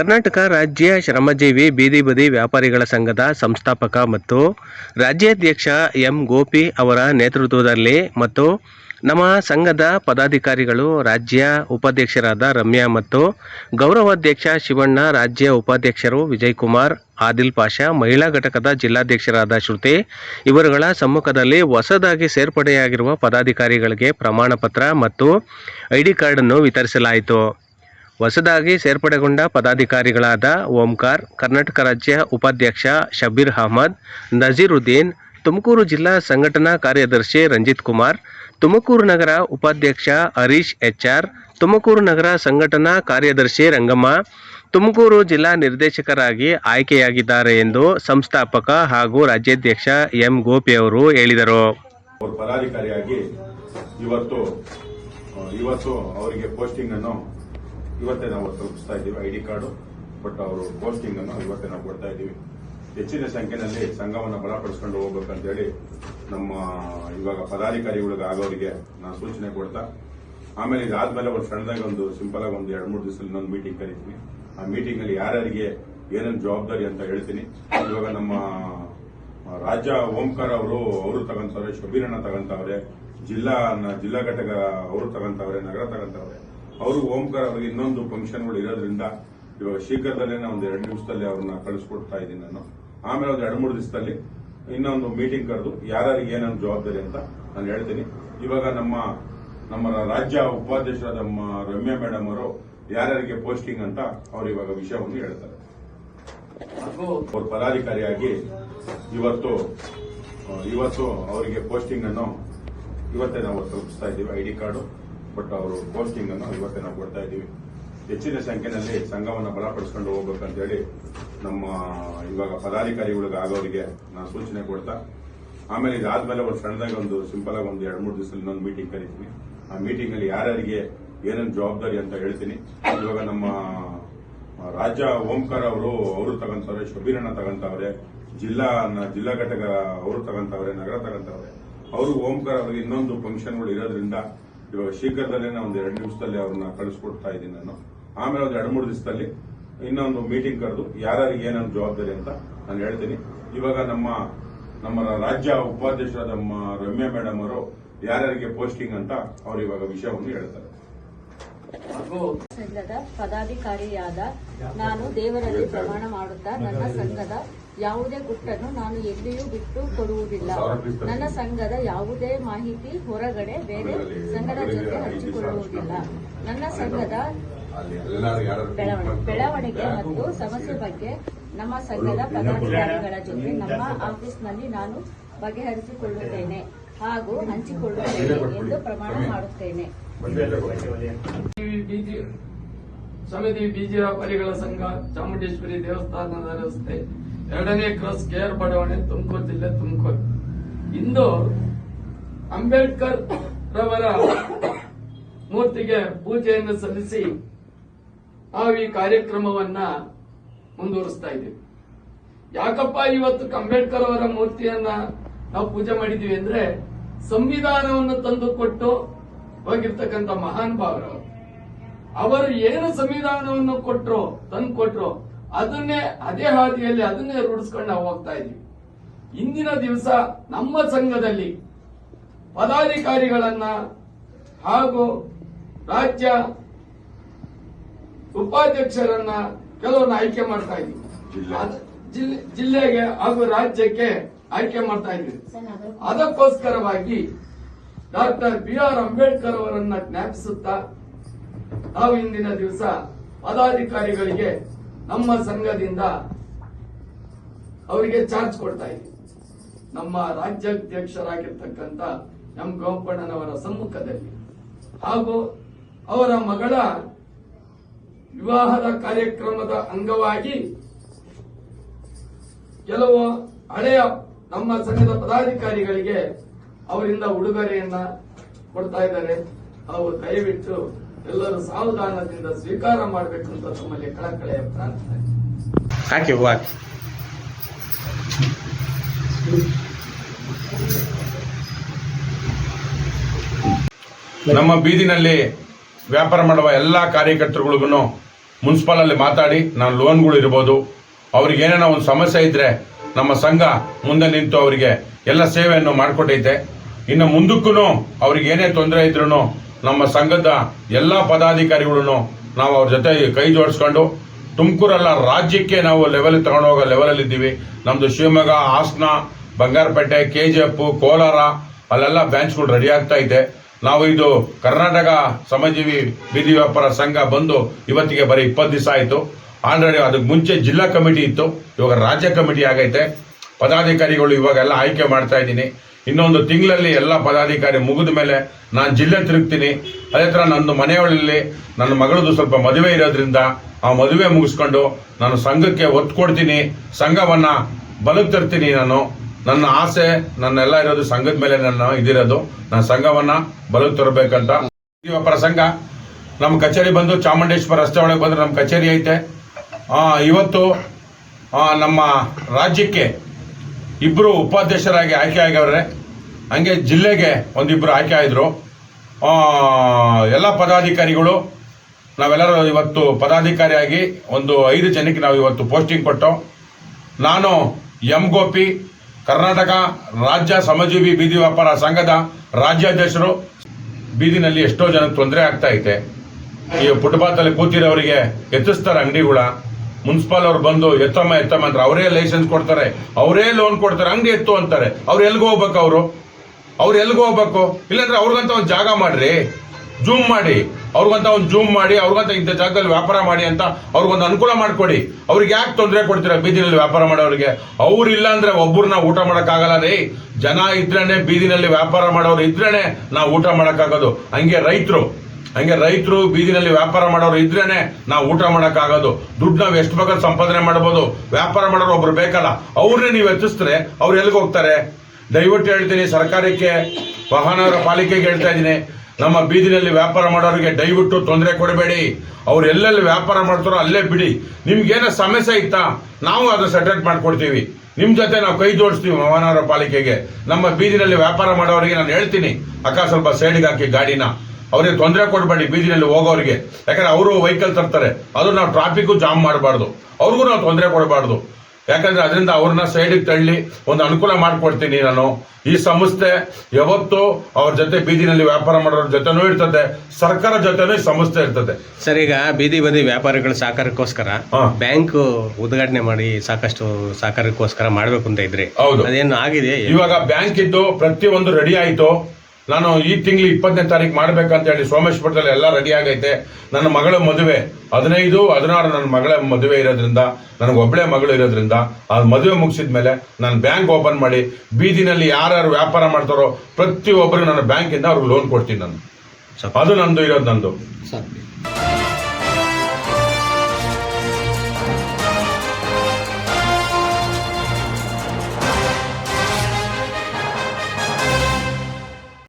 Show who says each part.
Speaker 1: ಕರ್ನಾಟಕ ರಾಜ್ಯ ಶ್ರಮಜೀವಿ ಬೀದಿ ಬದಿ ವ್ಯಾಪಾರಿಗಳ ಸಂಘದ ಸಂಸ್ಥಾಪಕ ಮತ್ತು ರಾಜ್ಯಾಧ್ಯಕ್ಷ ಎಂ ಗೋಪಿ ಅವರ ನೇತೃತ್ವದಲ್ಲಿ ಮತ್ತು ನಮ್ಮ ಸಂಘದ ಪದಾಧಿಕಾರಿಗಳು ರಾಜ್ಯ ಉಪಾಧ್ಯಕ್ಷರಾದ ರಮ್ಯಾ ಮತ್ತು ಗೌರವಾಧ್ಯಕ್ಷ ಶಿವಣ್ಣ, ರಾಜ್ಯ ಉಪಾಧ್ಯಕ್ಷರು ವಿಜಯಕುಮಾರ್, ಆದಿಲ್ ಪಾಷಾ, ಮಹಿಳಾ ಘಟಕದ ಜಿಲ್ಲಾಧ್ಯಕ್ಷರಾದ ಶ್ರುತಿ ಇವರುಗಳ ಸಮ್ಮುಖದಲ್ಲಿ ಹೊಸದಾಗಿ ಸೇರ್ಪಡೆಯಾಗಿರುವ ಪದಾಧಿಕಾರಿಗಳಿಗೆ ಪ್ರಮಾಣ ಪತ್ರ ಮತ್ತು ಐಡಿ ಕಾರ್ಡನ್ನು ವಿತರಿಸಲಾಯಿತು. ಹೊಸದಾಗಿ ಸೇರ್ಪಡೆಗೊಂಡ ಪದಾಧಿಕಾರಿಗಳಾದ ಓಂಕಾರ್, ಕರ್ನಾಟಕ ರಾಜ್ಯ ಉಪಾಧ್ಯಕ್ಷ ಶಬೀರ್ ಅಹಮದ್, ನಜೀರುದ್ದೀನ್, ತುಮಕೂರು ಜಿಲ್ಲಾ ಸಂಘಟನಾ ಕಾರ್ಯದರ್ಶಿ ರಂಜಿತ್ ಕುಮಾರ್, ತುಮಕೂರು ನಗರ ಉಪಾಧ್ಯಕ್ಷ ಹರೀಶ್ ಎಚ್ಆರ್, ತುಮಕೂರು ನಗರ ಸಂಘಟನಾ ಕಾರ್ಯದರ್ಶಿ ರಂಗಮ್ಮ, ತುಮಕೂರು ಜಿಲ್ಲಾ ನಿರ್ದೇಶಕರಾಗಿ ಆಯ್ಕೆಯಾಗಿದ್ದಾರೆ ಎಂದು ಸಂಸ್ಥಾಪಕ ಹಾಗೂ ರಾಜ್ಯಾಧ್ಯಕ್ಷ ಎಂ ಗೋಪಿ ಅವರು ಹೇಳಿದರು.
Speaker 2: ಪದಾಧಿಕಾರಿಯಾಗಿ ಇವತ್ತು ಇವತ್ತು ಅವರಿಗೆ ಪೋಸ್ಟಿಂಗ್ ಅನ್ನು ಇವತ್ತೇ ನಾವು ತಲುಪಿಸ್ತಾ ಇದ್ದೀವಿ ಐ ಡಿ ಕಾರ್ಡು, ಬಟ್ ಅವರು ಪೋಸ್ಟಿಂಗ್ ಅನ್ನು ಇವತ್ತೇ ನಾವು ಕೊಡ್ತಾ ಇದ್ದೀವಿ. ಹೆಚ್ಚಿನ ಸಂಖ್ಯೆಯಲ್ಲಿ ಸಂಘವನ್ನು ಬಲಪಡಿಸ್ಕೊಂಡು ಹೋಗ್ಬೇಕಂತೇಳಿ ನಮ್ಮ ಇವಾಗ ಪದಾಧಿಕಾರಿಗಳಿಗೆ ಆಗೋರಿಗೆ ನಾನು ಸೂಚನೆ ಕೊಡ್ತಾ, ಆಮೇಲೆ ಇದಾದ್ಮೇಲೆ ಒಂದು ಸಣ್ಣದಾಗಿ ಒಂದು ಸಿಂಪಲ್ ಆಗಿ ಒಂದು ಎರಡು ಮೂರು ದಿವಸ ಇನ್ನೊಂದು ಮೀಟಿಂಗ್ ಕರಿತೀನಿ. ಆ ಮೀಟಿಂಗ್ ಅಲ್ಲಿ ಯಾರ್ಯಾರಿಗೆ ಏನೇನು ಜವಾಬ್ದಾರಿ ಅಂತ ಹೇಳ್ತೀನಿ. ಇವಾಗ ನಮ್ಮ ರಾಜ್ಯ ಓಂಕಾರ ಅವರು ಅವರು ತಗೊಂತವ್ರೆ, ಶಬೀರಣ್ಣ ತಗೊಂತವ್ರೆ, ಜಿಲ್ಲಾ ಜಿಲ್ಲಾ ಘಟಕ ಅವರು ತಗೊಂತವ್ರೆ, ನಗರ ತಗೊಂತವ್ರೆ. ಅವರು ಓಂಕಾರ ಅವರಿಗೆ ಇನ್ನೊಂದು ಫಂಕ್ಷನ್ಗಳು ಇರೋದ್ರಿಂದ ಇವಾಗ ಶೀಘ್ರದಲ್ಲೇ ಒಂದು ಎರಡು ನಿಮಿಷದಲ್ಲಿ ಅವ್ರನ್ನ ಕಳಿಸ್ಕೊಡ್ತಾ ಇದ್ದೀನಿ ನಾನು. ಆಮೇಲೆ ಒಂದು ಎರಡು ಮೂರು ದಿವಸದಲ್ಲಿ ಇನ್ನೊಂದು ಮೀಟಿಂಗ್ ಕರೆದು ಯಾರ್ಯಾರಿಗೆ ಏನೇನು ಜವಾಬ್ದಾರಿ ಅಂತ ನಾನು ಹೇಳ್ತೀನಿ. ಇವಾಗ ನಮ್ಮ ನಮ್ಮ ರಾಜ್ಯ ಉಪಾಧ್ಯಕ್ಷರಾದ ನಮ್ಮ ರಮ್ಯಾ ಮೇಡಮ್ ಅವರು ಯಾರ್ಯಾರಿಗೆ ಪೋಸ್ಟಿಂಗ್ ಅಂತ ಅವ್ರು ಇವಾಗ ವಿಷಯವನ್ನು ಹೇಳ್ತಾರೆ. ಅವ್ರ ಪದಾಧಿಕಾರಿಯಾಗಿ ಇವತ್ತು ಇವತ್ತು ಅವರಿಗೆ ಪೋಸ್ಟಿಂಗ್ ಅನ್ನು ಇವತ್ತೇ ನಾವು ತಲುಪಿಸ್ತಾ ಇದ್ದೀವಿ. I D card. ಬಟ್ ಅವರು ಪೋಸ್ಟಿಂಗ್ ಅನ್ನು ಇವತ್ತೇ ನಾವು ಕೊಡ್ತಾ ಇದ್ದೀವಿ. ಹೆಚ್ಚಿನ ಸಂಖ್ಯೆಯಲ್ಲಿ ಸಂಘವನ್ನು ಬಲಪಡಿಸ್ಕೊಂಡು ಹೋಗ್ಬೇಕಂತೇಳಿ ನಮ್ಮ ಇವಾಗ ಪದಾಧಿಕಾರಿಗಳಿಗೆ ಆಗೋರಿಗೆ ನಾನು ಸೂಚನೆ ಕೊಡ್ತಾ, ಆಮೇಲೆ ಇದಾದ್ಮೇಲೆ ಒಂದು ಸಣ್ಣದಾಗಿ ಒಂದು ಸಿಂಪಲ್ ಆಗಿ ಒಂದು ಎರಡು ಮೂರು ದಿವಸ ಇನ್ನೊಂದು ಮೀಟಿಂಗ್ ಕರಿತೀನಿ. ಆ ಮೀಟಿಂಗ್ ಅಲ್ಲಿ ಯಾರ್ಯಾರಿಗೆ ಏನೇನು ಜವಾಬ್ದಾರಿ ಅಂತ ಹೇಳ್ತೀನಿ. ಇವಾಗ ನಮ್ಮ ರಾಜ್ಯ ಓಂಕಾರ ಅವರು ಅವರು ತಗೊಂತವ್ರೆ, ಶಬೀರಣ್ಣ ತಗೊಂತವ್ರೆ, ಜಿಲ್ಲಾ ಜಿಲ್ಲಾ ಘಟಕ ಅವರು ತಗೊಂತವ್ರೆ, ನಗರ ತಗೊಂತವ್ರೆ. ಅವರು ಓಂಕಾರ ಅವರಿಗೆ ಇನ್ನೊಂದು ಫಂಕ್ಷನ್ಗಳು ಇರೋದ್ರಿಂದ ಇವಾಗ ಶೀಘ್ರದಲ್ಲೇ ಒಂದು ಎರಡು ನಿಮಿಷದಲ್ಲಿ ಅವ್ರನ್ನ ಕಳಿಸ್ಕೊಡ್ತಾ ಇದ್ದೀನಿ ನಾನು. ಆಮೇಲೆ ಒಂದು ಎರಡು ಮೂರು ದಿವಸದಲ್ಲಿ ಇನ್ನೊಂದು ಮೀಟಿಂಗ್ ಕರೆದು ಯಾರ್ಯಾರಿಗೆ ಏನೊಂದು ಜವಾಬ್ದಾರಿ ಅಂತ ನಾನು ಹೇಳ್ತೀನಿ. ಇವಾಗ ನಮ್ಮ ನಮ್ಮ ರಾಜ್ಯ ಉಪಾಧ್ಯಕ್ಷರಾದ ನಮ್ಮ ರಮ್ಯಾ ಮೇಡಮ್ ಅವರು ಯಾರ್ಯಾರಿಗೆ ಪೋಸ್ಟಿಂಗ್ ಅಂತ ಅವ್ರು ಇವಾಗ ವಿಷಯವನ್ನು ಹೇಳ್ತಾರೆ.
Speaker 3: ಸಂಘದ ಪದಾಧಿಕಾರಿಯಾದ ನಾನು ದೇವರಲ್ಲಿ ಪ್ರಮಾಣ ಮಾಡುತ್ತಾ ನನ್ನ ಸಂಘದ ಯಾವುದೇ ಗುಟ್ಟನ್ನು ನಾನು ಎಲ್ಲಿಯೂ ಬಿಟ್ಟು ಕೊಡುವುದಿಲ್ಲ. ನನ್ನ ಸಂಘದ ಯಾವುದೇ ಮಾಹಿತಿ ಹೊರಗಡೆ ಬೇರೆ ಸಂಘದ ಜೊತೆ ಹಂಚಿಕೊಳ್ಳುವುದಿಲ್ಲ. ನನ್ನ ಸಂಘದ ಬೆಳವಣಿಗೆ ಮತ್ತು ಸಮಸ್ಯೆ ಬಗ್ಗೆ ನಮ್ಮ ಸಂಘದ ಪದಾಧಿಕಾರಿಗಳ ಜೊತೆ ನಮ್ಮ ಆಫೀಸ್ನಲ್ಲಿ ನಾನು ಬಗೆಹರಿಸಿಕೊಳ್ಳುತ್ತೇನೆ ಹಾಗೂ ಹಂಚಿಕೊಳ್ಳುತ್ತೇನೆ ಎಂದು ಪ್ರಮಾಣ ಮಾಡುತ್ತೇನೆ.
Speaker 4: ಸಮಿತಿ ಬೀಜ ವ್ಯಾಪಾರಿಗಳ ಸಂಘ ಚಾಮುಂಡೇಶ್ವರಿ ದೇವಸ್ಥಾನದ ರಸ್ತೆ ಎರಡನೇ ಕ್ರಾಸ್ ಕೆಆರ್ ಬಡಾವಣೆ ತುಮಕೂರು ಜಿಲ್ಲೆ ತುಮಕೂರು. ಇಂದು ಅಂಬೇಡ್ಕರ್ ರವರ ಮೂರ್ತಿಗೆ ಪೂಜೆಯನ್ನು ಸಲ್ಲಿಸಿ ನಾವು ಈ ಕಾರ್ಯಕ್ರಮವನ್ನ ಮುಂದುವರಿಸ್ತಾ ಇದ್ದೀವಿ. ಯಾಕಪ್ಪ ಇವತ್ತು ಅಂಬೇಡ್ಕರ್ ಅವರ ಮೂರ್ತಿಯನ್ನ ನಾವು ಪೂಜೆ ಮಾಡಿದೀವಿ ಅಂದ್ರೆ ಸಂವಿಧಾನವನ್ನು ತಂದು ಕೊಟ್ಟು ಹೋಗಿರ್ತಕ್ಕಂಥ ಮಹಾನ್ ಭಾವರು ಅವರು ಏನು ಸಂವಿಧಾನವನ್ನು ಕೊಟ್ರು ತಂದು ಕೊಟ್ರು ಅದನ್ನೇ ಅದೇ ಹಾದಿಯಲ್ಲಿ ಅದನ್ನೇ ರೂಢಿಸ್ಕೊಂಡು ನಾವು ಹೋಗ್ತಾ ಇದೀವಿ ಇಂದಿನ ದಿವಸ ನಮ್ಮ ಸಂಘದಲ್ಲಿ ಪದಾಧಿಕಾರಿಗಳನ್ನ ಹಾಗೂ ರಾಜ್ಯ ಉಪಾಧ್ಯಕ್ಷರನ್ನ ಕೆಲವನ್ನ ಆಯ್ಕೆ ಮಾಡ್ತಾ ಇದ್ವಿ
Speaker 2: ಜಿಲ್ಲೆ.
Speaker 4: ಜಿಲ್ಲೆ- ಜಿಲ್ಲೆಗೆ ಹಾಗೂ ರಾಜ್ಯಕ್ಕೆ ಆಯ್ಕೆ ಮಾಡ್ತಾ ಇದ್ವಿ ಅದಕ್ಕೋಸ್ಕರವಾಗಿ ಡಾಕ್ಟರ್ ಬಿ ಆರ್ ಅಂಬೇಡ್ಕರ್ ಅವರನ್ನ ಜ್ಞಾಪಿಸುತ್ತಾ ನಾವು ಇಂದಿನ ದಿವಸ ಪದಾಧಿಕಾರಿಗಳಿಗೆ ನಮ್ಮ ಸಂಘದಿಂದ ಅವರಿಗೆ ಚಾರ್ಜ್ ಕೊಡ್ತಾ ಇದ್ದೀವಿ ನಮ್ಮ ರಾಜ್ಯಾಧ್ಯಕ್ಷರಾಗಿರ್ತಕ್ಕಂಥ ಎಂ ಗೋಪಣ್ಣನವರ ಸಮ್ಮುಖದಲ್ಲಿ. ಹಾಗೂ ಅವರ ಮಗಳ ವಿವಾಹದ ಕಾರ್ಯಕ್ರಮದ ಅಂಗವಾಗಿ ಕೆಲವು ಹಳೆಯ ನಮ್ಮ ಸಂಘದ ಪದಾಧಿಕಾರಿಗಳಿಗೆ ಅವರಿಂದ ಉಡುಗೊರೆಯನ್ನ ಕೊಡ್ತಾ ಇದ್ದಾರೆ. ಅವರು ದಯವಿಟ್ಟು ಎಲ್ಲರೂ ಸಾವಧಾನದಿಂದ ಸ್ವೀಕಾರ ಮಾಡಬೇಕು ಅಂತ ತಮ್ಮಲ್ಲಿ ಕಳಕಳೆಯ ಪ್ರಾರ್ಥನೆ.
Speaker 2: ನಮ್ಮ ಬೀದಿನಲ್ಲಿ ವ್ಯಾಪಾರ ಮಾಡುವ ಎಲ್ಲ ಕಾರ್ಯಕರ್ತರುಗಳಿಗೂ ಮುನ್ಸಿಪಲ್ ಅಲ್ಲಿ ಮಾತಾಡಿ, ನಾನು ಲೋನ್ಗಳು ಇರ್ಬೋದು. ಅವ್ರಿಗೆ ಏನೇನೋ ಒಂದು ಸಮಸ್ಯೆ ಇದ್ರೆ ನಮ್ಮ ಸಂಘ ಮುಂದೆ ನಿಂತು ಅವರಿಗೆ ಎಲ್ಲ ಸೇವೆಯನ್ನು ಮಾಡಿಕೊಟ್ಟೈತೆ. ಇನ್ನು ಮುಂದಕ್ಕೂ ಅವ್ರಿಗೆ ಏನೇ ತೊಂದರೆ ಇದ್ರೂ ನಮ್ಮ ಸಂಘದ ಎಲ್ಲ ಪದಾಧಿಕಾರಿಗಳು ನಾವು ಅವ್ರ ಜೊತೆ ಕೈ ಜೋಡಿಸ್ಕೊಂಡು ತುಮಕೂರಲ್ಲ ರಾಜ್ಯಕ್ಕೆ ನಾವು ಲೆವೆಲ್ ತಗೊಂಡೋಗೋ ಲೆವೆಲಲ್ಲಿ ಇದ್ದೀವಿ. ನಮ್ಮದು Shivamogga, Hassan, Bangarapete K G F Kolar ಅಲ್ಲೆಲ್ಲ ಬ್ಯಾಂಚ್ಗಳು ರೆಡಿ ಆಗ್ತಾ ಇದೆ. ನಾವು ಇದು ಕರ್ನಾಟಕ ಸಮಜೀವಿ ಬೀದಿ ವ್ಯಾಪಾರ ಸಂಘ ಬಂದು ಇವತ್ತಿಗೆ ಬರೀ ಇಪ್ಪತ್ತು ದಿವಸ ಆಯಿತು. ಆಲ್ರೆಡಿ ಅದಕ್ಕೆ ಮುಂಚೆ ಜಿಲ್ಲಾ ಕಮಿಟಿ ಇತ್ತು. ಇವಾಗ ರಾಜ್ಯ ಕಮಿಟಿ ಆಗೈತೆ. ಪದಾಧಿಕಾರಿಗಳು ಇವಾಗೆಲ್ಲ ಆಯ್ಕೆ ಮಾಡ್ತಾ ಇದ್ದೀನಿ. ಇನ್ನೊಂದು ತಿಂಗಳಲ್ಲಿ ಎಲ್ಲ ಪದಾಧಿಕಾರಿ ಮುಗಿದ ಮೇಲೆ ನಾನು ಜಿಲ್ಲೆ ತಿರುಗ್ತೀನಿ. ಅದೇ ಥರ ನನ್ನ ಮನೆಯಲ್ಲಿ ನನ್ನ ಮಗಳದು ಸ್ವಲ್ಪ ಮದುವೆ ಇರೋದ್ರಿಂದ ಆ ಮದುವೆ ಮುಗಿಸ್ಕೊಂಡು ನಾನು ಸಂಘಕ್ಕೆ ಒತ್ತು ಕೊಡ್ತೀನಿ ಸಂಘವನ್ನ ಬಲಕ್ಕೆ ತರ್ತೀನಿ ನಾನು. ನನ್ನ ಆಸೆ, ನನ್ನೆಲ್ಲ ಇರೋದು ಸಂಘದ ಮೇಲೆ ನನ್ನ ಇದಿರೋದು. ನಾನು ಸಂಘವನ್ನ ಬಲಕ್ಕೆ ತರಬೇಕಂತ ವ್ಯಾಪಾರ ಸಂಘ, ನಮ್ಮ ಕಚೇರಿ ಬಂದು ಚಾಮುಂಡೇಶ್ವರ ರಸ್ತೆ ಒಳಗೆ ಬಂದರೆ ನಮ್ಮ ಕಚೇರಿ ಐತೆ. ಇವತ್ತು ನಮ್ಮ ರಾಜ್ಯಕ್ಕೆ ಇಬ್ಬರು ಉಪಾಧ್ಯಕ್ಷರಾಗಿ ಆಯ್ಕೆ ಆಗ್ಯವ್ರೆ ಹಂಗೆ ಜಿಲ್ಲೆಗೆ ಒಂದಿಬ್ಬರು ಆಯ್ಕೆ ಆಯಿದ್ರು. ಎಲ್ಲ ಪದಾಧಿಕಾರಿಗಳು, ನಾವೆಲ್ಲರೂ ಇವತ್ತು ಪದಾಧಿಕಾರಿಯಾಗಿ ಒಂದು ಐದು ಜನಕ್ಕೆ ನಾವು ಇವತ್ತು ಪೋಸ್ಟಿಂಗ್ ಕೊಟ್ಟು, ನಾನು ಎಂ ಗೋಪಿ, ಕರ್ನಾಟಕ ರಾಜ್ಯ ಸಮಜೀವಿ ಬೀದಿ ವ್ಯಾಪಾರ ಸಂಘದ ರಾಜ್ಯಾಧ್ಯಕ್ಷರು. ಬೀದಿನಲ್ಲಿ ಎಷ್ಟೋ ಜನಕ್ಕೆ ತೊಂದರೆ ಆಗ್ತಾ ಐತೆ. ಈ ಫುಟ್ಪಾತಲ್ಲಿ ಕೂತಿರೋರಿಗೆ ಎತ್ತಿಸ್ತಾರೆ ಅಂಗಡಿಗಳ. ಮುನ್ಸಿಪಾಲ್ ಅವ್ರು ಬಂದು ಎತ್ತಮ್ಮ ಎತ್ತಮ್ಮ ಅಂತಾರೆ. ಅವರೇ ಲೈಸೆನ್ಸ್ ಕೊಡ್ತಾರೆ. ಅವರೇ ಲೋನ್ ಕೊಡ್ತಾರೆ. ಹಂಗೆ ಎತ್ತು ಅಂತಾರೆ. ಅವ್ರು ಎಲ್ಲಿಗೆ ಹೋಗ್ಬೇಕು ಅವರು? ಅವ್ರು ಎಲ್ಲಿಗೆ ಹೋಗ್ಬೇಕು? ಇಲ್ಲಾಂದ್ರೆ ಅವ್ರಿಗಂತ ಒಂದು ಜಾಗ ಮಾಡ್ರಿ. ಜೂಮ್ ಮಾಡಿ. ಅವ್ರಿಗಂತ ಒಂದು ಜೂಮ್ ಮಾಡಿ. ಅವ್ರಿಗಂತ ಇಂಥ ಜಾಗದಲ್ಲಿ ವ್ಯಾಪಾರ ಮಾಡಿ ಅಂತ ಅವ್ರಿಗೊಂದು ಅನುಕೂಲ ಮಾಡಿಕೊಡಿ. ಅವ್ರಿಗೆ ಯಾಕೆ ತೊಂದರೆ ಕೊಡ್ತೀರಾ ಬೀದಿನಲ್ಲಿ ವ್ಯಾಪಾರ ಮಾಡೋರಿಗೆ? ಅವ್ರು ಇಲ್ಲ ಅಂದ್ರೆ ಒಬ್ಬರನ್ನ ಊಟ ಮಾಡೋಕ್ಕಾಗಲ್ಲ ರೀ. ಜನ ಇದ್ರೇನೆ ಬೀದಿನಲ್ಲಿ ವ್ಯಾಪಾರ ಮಾಡೋರು ಇದ್ರೇನೆ ನಾವು ಊಟ ಮಾಡೋಕ್ಕಾಗೋದು. ಹಂಗೆ ರೈತರು. ಹಂಗೆ ರೈತರು ಬೀದಿನಲ್ಲಿ ವ್ಯಾಪಾರ ಮಾಡೋರು ಇದ್ರೇನೆ ನಾವು ಊಟ ಮಾಡೋಕ್ಕಾಗೋದು. ದುಡ್ಡು ನಾವು ಎಷ್ಟು ಬೇಕಾದ್ರೂ ಸಂಪಾದನೆ ಮಾಡ್ಬೋದು? ವ್ಯಾಪಾರ ಮಾಡೋರು ಒಬ್ರು ಬೇಕಲ್ಲ. ಅವ್ರನ್ನೇ ನೀವು ಹೆಚ್ಚಿಸಿದ್ರೆ ಅವ್ರು ಎಲ್ಲಿಗೆ ಹೋಗ್ತಾರೆ? ದಯವಿಟ್ಟು ಹೇಳ್ತೀನಿ, ಸರ್ಕಾರಕ್ಕೆ, ವಾಹನಗಳ ಪಾಲಿಕೆಗೆ ಹೇಳ್ತಾ ಇದ್ದೀನಿ. ನಮ್ಮ ಬೀದಿನಲ್ಲಿ ವ್ಯಾಪಾರ ಮಾಡೋರಿಗೆ ದಯವಿಟ್ಟು ತೊಂದರೆ ಕೊಡಬೇಡಿ. ಅವ್ರು ಎಲ್ಲೆಲ್ಲಿ ವ್ಯಾಪಾರ ಮಾಡ್ತಾರೋ ಅಲ್ಲೇ ಬಿಡಿ. ನಿಮ್ಗೇನೋ ಸಮಸ್ಯೆ ಇತ್ತಾ? ನಾವು ಅದನ್ನ ಸೆಟ್ರೇಟ್ ಮಾಡ್ಕೊಡ್ತೀವಿ. ನಿಮ್ಮ ಜೊತೆ ನಾವು ಕೈ ಜೋಡಿಸ್ತೀವಿ ಮಹಾನಗರ ಪಾಲಿಕೆಗೆ. ನಮ್ಮ ಬೀದಿನಲ್ಲಿ ವ್ಯಾಪಾರ ಮಾಡೋರಿಗೆ ನಾನು ಹೇಳ್ತೀನಿ. ಅಕ್ಕ ಸ್ವಲ್ಪ ಸೈಡ್ಗೆ ಹಾಕಿ ಗಾಡಿನ. ಅವ್ರಿಗೆ ತೊಂದರೆ ಕೊಡಬೇಡಿ ಬೀದಿನಲ್ಲಿ ಹೋಗೋರಿಗೆ. ಯಾಕಂದ್ರೆ ಅವರು ವೆಹಿಕಲ್ ತರ್ತಾರೆ. ಅದು ನಾವು ಟ್ರಾಫಿಕ್ ಜಾಮ್ ಮಾಡಬಾರ್ದು. ಅವ್ರಿಗೂ ನಾವು ತೊಂದರೆ ಕೊಡಬಾರ್ದು. ಯಾಕಂದ್ರೆ ಅದರಿಂದ ಅವ್ರನ್ನ ಸೈಡಿಗೆ ತಳ್ಳಿ ಒಂದು ಅನುಕೂಲ ಮಾಡಿಕೊಡ್ತೀನಿ ನಾನು. ಈ ಸಂಸ್ಥೆ ಯಾವತ್ತು ಅವ್ರ ಜೊತೆ ಬೀದಿನಲ್ಲಿ ವ್ಯಾಪಾರ ಮಾಡೋರ ಜೊತೆನೂ ಇರ್ತದೆ. ಸರ್ಕಾರ ಜೊತೆನೂ ಈ ಸಂಸ್ಥೆ ಇರ್ತದೆ.
Speaker 1: ಸರ್ ಈಗ ಬೀದಿ ಬದಿ ವ್ಯಾಪಾರಿಗಳ ಸಹಕಾರಕ್ಕೋಸ್ಕರ. ಬ್ಯಾಂಕ್ ಉದ್ಘಾಟನೆ ಮಾಡಿ ಸಾಕಷ್ಟು ಸಹಕಾರಕ್ಕೋಸ್ಕರ ಮಾಡಬೇಕು ಅಂತ ಇದ್ರಿ.
Speaker 2: ಹೌದು.
Speaker 1: ಅದೇನು ಆಗಿದೆ?
Speaker 2: ಇವಾಗ ಬ್ಯಾಂಕ್ ಇದ್ದು ಪ್ರತಿಯೊಂದು ರೆಡಿ ಆಯ್ತು. ನಾನು ಈ ತಿಂಗಳು ಇಪ್ಪತ್ತನೇ ತಾರೀಕು ಮಾಡ್ಬೇಕಂತ ಹೇಳಿ ಸೋಮೇಶ್ವರದಲ್ಲಿ ಎಲ್ಲ ರೆಡಿ ಆಗೈತೆ. ನನ್ನ ಮಗಳ ಮದುವೆ ಹದಿನೈದು ಹದಿನಾರು ನನ್ನ ಮಗಳ ಮದುವೆ ಇರೋದ್ರಿಂದ ನನಗೆ ಒಬ್ಬಳೇ ಮಗಳು ಇರೋದ್ರಿಂದ ಆ ಮದುವೆ ಮುಗಿಸಿದ ಮೇಲೆ ನಾನು ಬ್ಯಾಂಕ್ ಓಪನ್ ಮಾಡಿ ಬೀದಿನಲ್ಲಿ ಯಾರ್ಯಾರು ವ್ಯಾಪಾರ ಮಾಡ್ತಾರೋ ಪ್ರತಿಯೊಬ್ಬರು ನನ್ನ ಬ್ಯಾಂಕಿಂದ ಅವ್ರಿಗೆ ಲೋನ್ ಕೊಡ್ತೀನಿ ನಾನು. ಅದು ನಂದು ಇರೋದು ನಂದು.